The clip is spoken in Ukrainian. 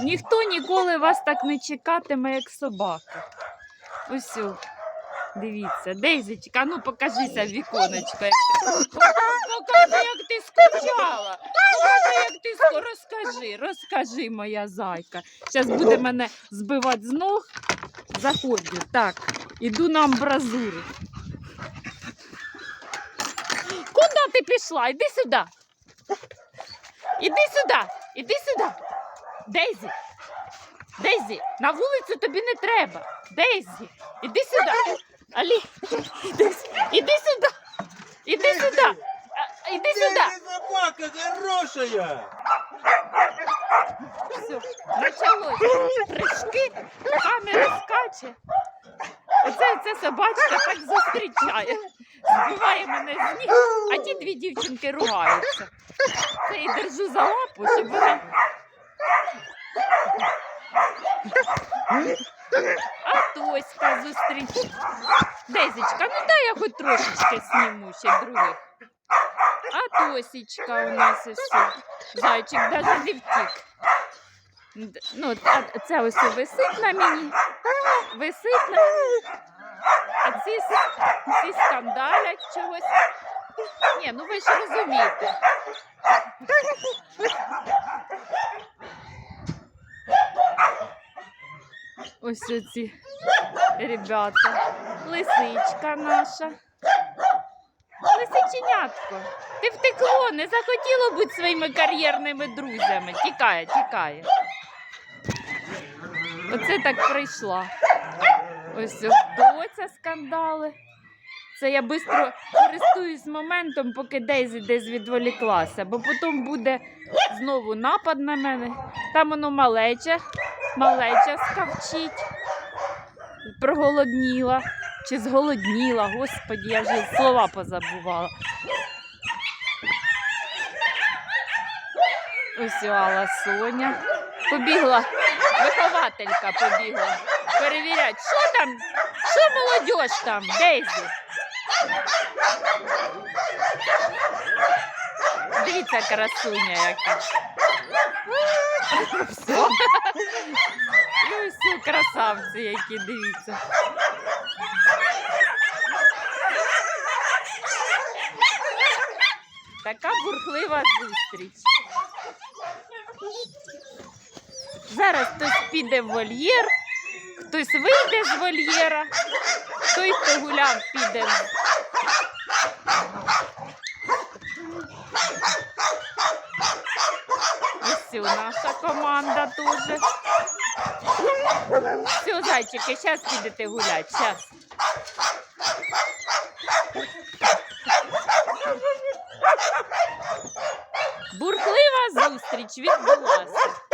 Ніхто ніколи вас так не чекатиме, як собака. Ось. Дивіться, Дейзичка, ну покажися віконечко. Покажи, як ти скучала. Покажи, як ти ску... Розкажи, розкажи, моя зайка. Зараз буде мене збивати з ног. Заходжу. Так, іду на амбразуру. Куди ти пішла? Іди сюди. Іди сюди, іди сюди. Дейзі. Дейзі, на вулицю тобі не треба. Дейзі, іди сюди. Алі, іди, іди сюди. Іди сюди. А, Іди сюди. Собака хорошая! Все, почалось. Прыжки, камера скаче. Оце ця собачка так зустрічає. Збиває мене з ніг, а ті дві дівчинки ругаються. Це і держу за лапу, щоб вона. А Тоська зустріч. Дезічка, ну дай я хоч трошечки сніму ще других. А Тосічка у нас що. Зайчик навіть не втік. Ну, це ось висить на мені. Висить на А ці, ці скандалять чогось. Ні, ну ви ж розумієте. Ось оці ребята. Лисичка наша. Лисиченятко. Ти втекло, не захотіло бути своїми кар'єрними друзями. Тікає, тікає. Оце так прийшла. Ось доця скандали. Це я швидко користуюсь моментом, поки Дейзі десь відволіклася, бо потім буде знову напад на мене. Там воно малеча, малеча скавчить, проголодніла чи зголодніла. Господі, я вже слова позабувала. Ось Алла Соня. Побігла, вихователька побігла. Перевірять, що там, що молодь там, Дейзі. Дивіться, красуня яка. Все. І ось ці красавці, які дивіться. Така бурхлива зустріч. Зараз хтось піде в вольєр, хтось вийде з вольєра, той, хто гуляв, піде. Ось і наша команда теж. Все, зайчики, зараз підете гуляти. Зараз. Бурхлива зустріч відбулася.